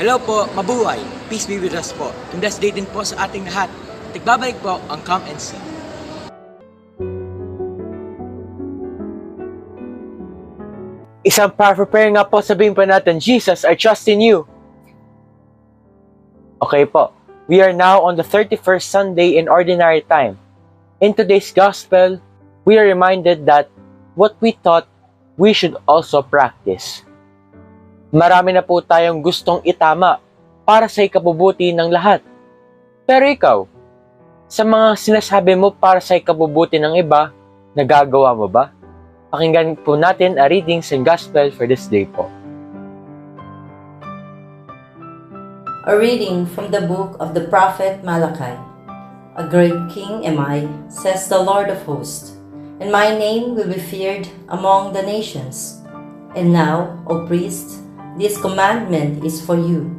Hello po, mabuhay. Peace be with us po. And blessed day din po sa ating lahat. Tigbabalik po ang Come and See. Isang power for prayer nga po sabihin pa natin, Jesus, I trust in you. Okay po. We are now on the 31st Sunday in Ordinary Time. In today's Gospel, we are reminded that what we thought, we should also practice. Marami na po tayong gustong itama para sa ikabubuti ng lahat. Pero ikaw, sa mga sinasabi mo para sa ikabubuti ng iba, nagagawa mo ba? Pakinggan po natin ang readings and gospel for this day po. A reading from the book of the prophet Malachi. A great king am I, says the Lord of hosts, and my name will be feared among the nations. And now, O priest, this commandment is for you.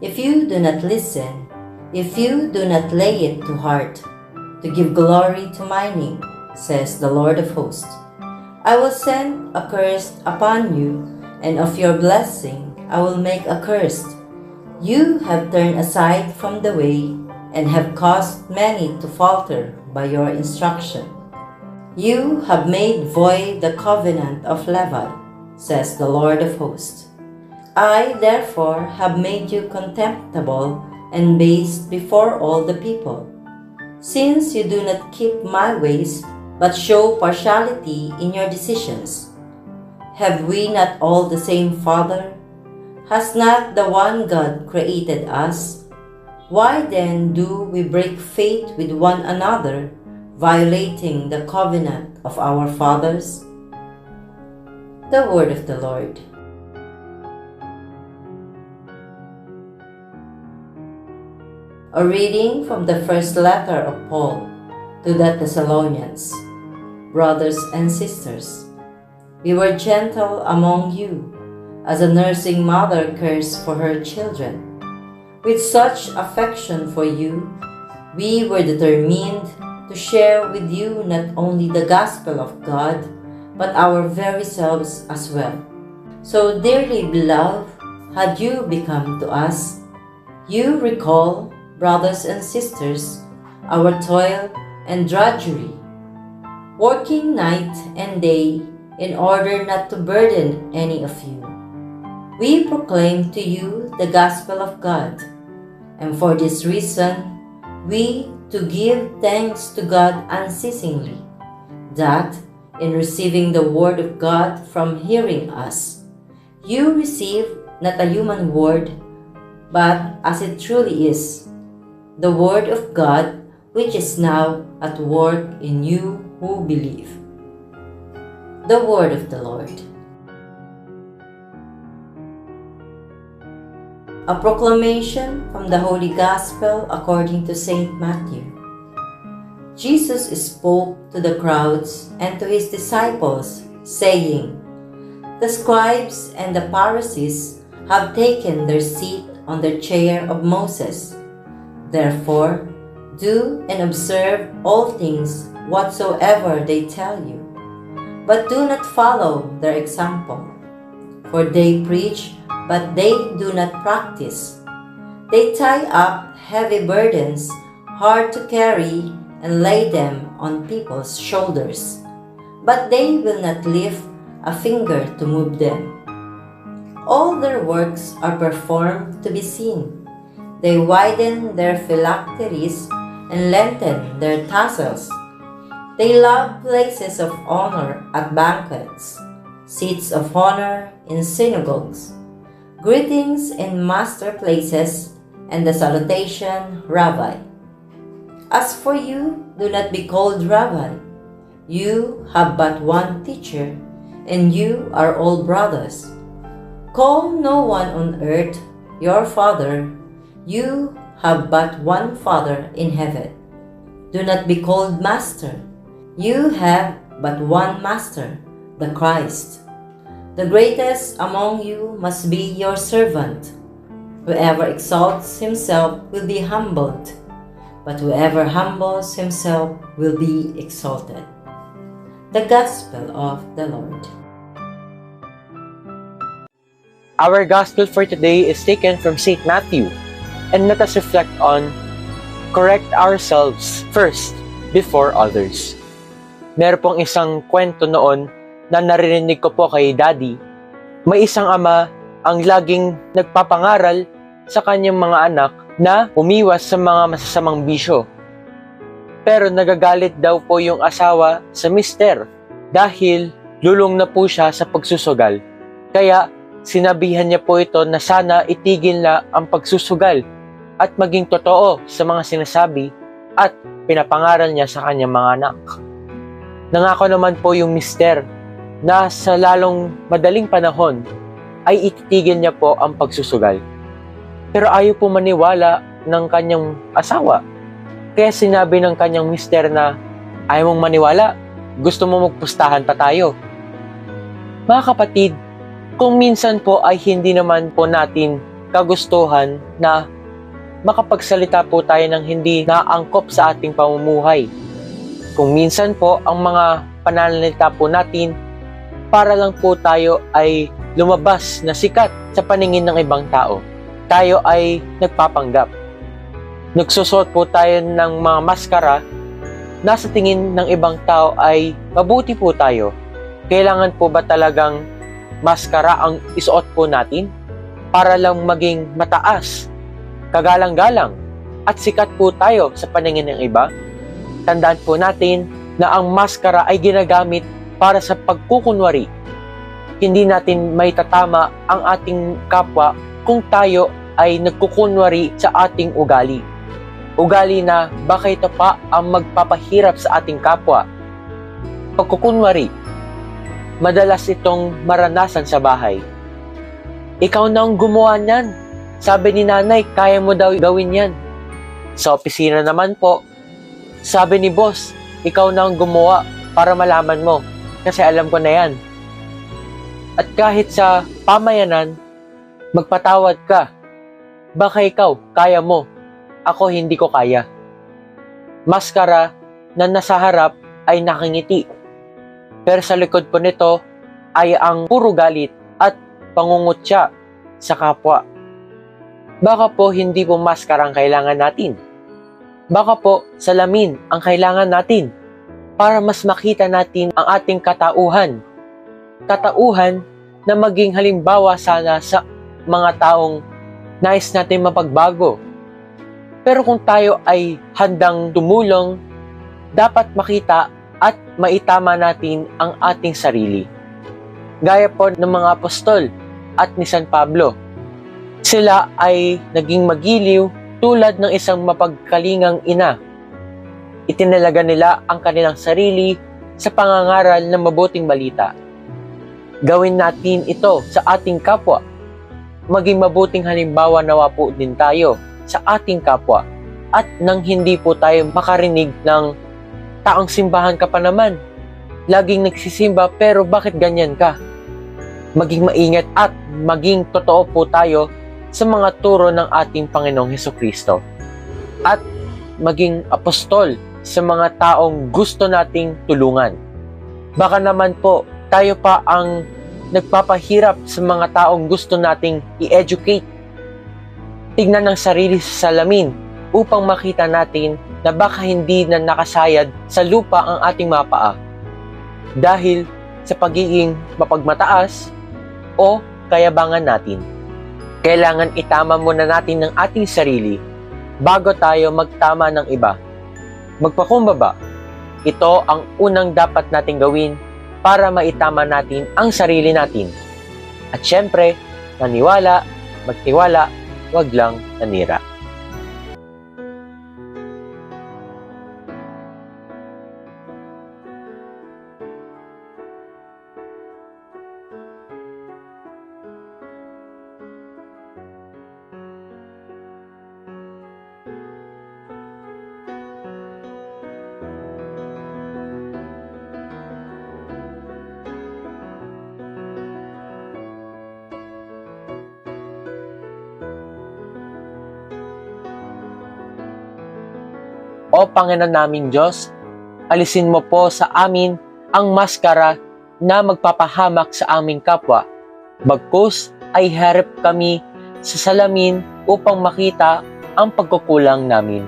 If you do not listen, if you do not lay it to heart, to give glory to my name, says the Lord of hosts, I will send a curse upon you, and of your blessing I will make a curse. You have turned aside from the way and have caused many to falter by your instruction. You have made void the covenant of Levi, says the Lord of hosts. I therefore have made you contemptible and base before all the people. Since you do not keep my ways, but show partiality in your decisions. Have we not all the same Father? Has not the one God created us? Why then do we break faith with one another, violating the covenant of our fathers? The word of the Lord. A reading from the first letter of Paul to the Thessalonians. Brothers and sisters, we were gentle among you, as a nursing mother cares for her children. With such affection for you, we were determined to share with you not only the gospel of God, but our very selves as well. So dearly beloved, had you become to us, you recall, brothers and sisters, our toil and drudgery, working night and day in order not to burden any of you. We proclaim to you the gospel of God, and for this reason, we to give thanks to God unceasingly, that in receiving the word of God from hearing us, you receive not a human word, but as it truly is, the word of God which is now at work in you who believe. The word of the Lord. A proclamation from the Holy Gospel according to St. Matthew. Jesus spoke to the crowds and to his disciples, saying, The scribes and the Pharisees have taken their seat on the chair of Moses. Therefore, do and observe all things whatsoever they tell you, but do not follow their example. For they preach, but they do not practice. They tie up heavy burdens, hard to carry, and lay them on people's shoulders, but they will not lift a finger to move them. All their works are performed to be seen. They widen their phylacteries and lengthen their tassels. They love places of honor at banquets, seats of honor in synagogues, greetings in master places, and the salutation, Rabbi. As for you, do not be called Rabbi. You have but one teacher, and you are all brothers. Call no one on earth your father. You have but one Father in heaven. Do not be called Master. You have but one Master, the Christ. The greatest among you must be your servant. Whoever exalts himself will be humbled, but whoever humbles himself will be exalted. The Gospel of the Lord. Our gospel for today is taken from St. Matthew, and let us reflect on correct ourselves first before others. Meron pong isang kwento noon na naririnig ko po kay Daddy. May isang ama ang laging nagpapangaral sa kanyang mga anak na umiwas sa mga masasamang bisyo. Pero nagagalit daw po yung asawa sa mister dahil lulong na po siya sa pagsusugal. Kaya sinabihan niya po ito na sana itigil na ang pagsusugal at maging totoo sa mga sinasabi at pinapangaral niya sa kanyang mga anak. Nangako naman po yung mister na sa lalong madaling panahon ay ititigil niya po ang pagsusugal. Pero ayaw po maniwala ng kanyang asawa. Kaya sinabi ng kanyang mister na ayaw mong maniwala, gusto mo magpustahan pa tayo. Mga kapatid, kung minsan po ay hindi naman po natin kagustuhan na makapagsalita po tayo ng hindi naangkop sa ating pamumuhay. Kung minsan po ang mga pananalita po natin para lang po tayo ay lumabas na sikat sa paningin ng ibang tao. Tayo ay nagpapanggap. Nagsusot po tayo ng mga maskara na sa tingin ng ibang tao ay mabuti po tayo. Kailangan po ba talagang maskara ang isuot po natin para lang maging mataas, kagalang-galang, at sikat po tayo sa paningin ng iba? Tandaan po natin na ang maskara ay ginagamit para sa pagkukunwari. Hindi natin may tatama ang ating kapwa kung tayo ay nagkukunwari sa ating ugali. Ugali na baka ito pa ang magpapahirap sa ating kapwa. Pagkukunwari, madalas itong maranasan sa bahay. Ikaw na ang gumawa niyan. Sabi ni nanay, kaya mo daw gawin yan. Sa opisina naman po, sabi ni boss, ikaw na ang gumawa para malaman mo kasi alam ko na yan. At kahit sa pamayanan, magpatawad ka. Baka ikaw, kaya mo. Ako hindi ko kaya. Maskara na nasa harap ay nakangiti. Pero sa likod po nito ay ang puro galit at pangungutya sa kapwa. Baka po hindi po maskara ang kailangan natin. Baka po salamin ang kailangan natin para mas makita natin ang ating katauhan. Katauhan na maging halimbawa sana sa mga taong nais natin mapagbago. Pero kung tayo ay handang tumulong, dapat makita at maitama natin ang ating sarili. Gaya po ng mga apostol at ni San Pablo. Sila ay naging magiliw tulad ng isang mapagkalingang ina. Itinalaga nila ang kanilang sarili sa pangangaral ng mabuting balita. Gawin natin ito sa ating kapwa. Maging mabuting halimbawa nawa po din tayo sa ating kapwa at nang hindi po tayo makarinig ng taong simbahan ka pa naman. Laging nagsisimba pero bakit ganyan ka? Maging maingat at maging totoo po tayo sa mga turo ng ating Panginoong Heso Kristo. At maging apostol sa mga taong gusto nating tulungan. Baka naman po tayo pa ang nagpapahirap sa mga taong gusto nating i-educate. Tignan ng sarili sa salamin upang makita natin na baka hindi na nakasayad sa lupa ang ating mga paa. Dahil sa pagiging mapagmataas o kayabangan natin. Kailangan itama muna natin ng ating sarili bago tayo magtama ng iba. Magpakumbaba. Ito ang unang dapat nating gawin para maitama natin ang sarili natin. At syempre, naniwala, magtiwala, wag lang nanira. O Panginoon naming Diyos, alisin mo po sa amin ang maskara na magpapahamak sa aming kapwa. Bagkus ay harap kami sa salamin upang makita ang pagkukulang namin.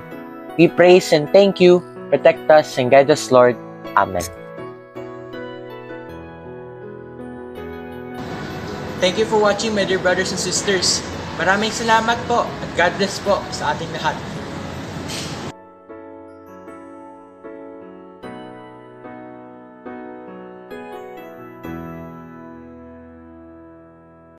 We praise and thank you. Protect us and guide us, Lord. Amen. Thank you for watching, my dear brothers and sisters. Maraming salamat po at God bless po sa ating lahat.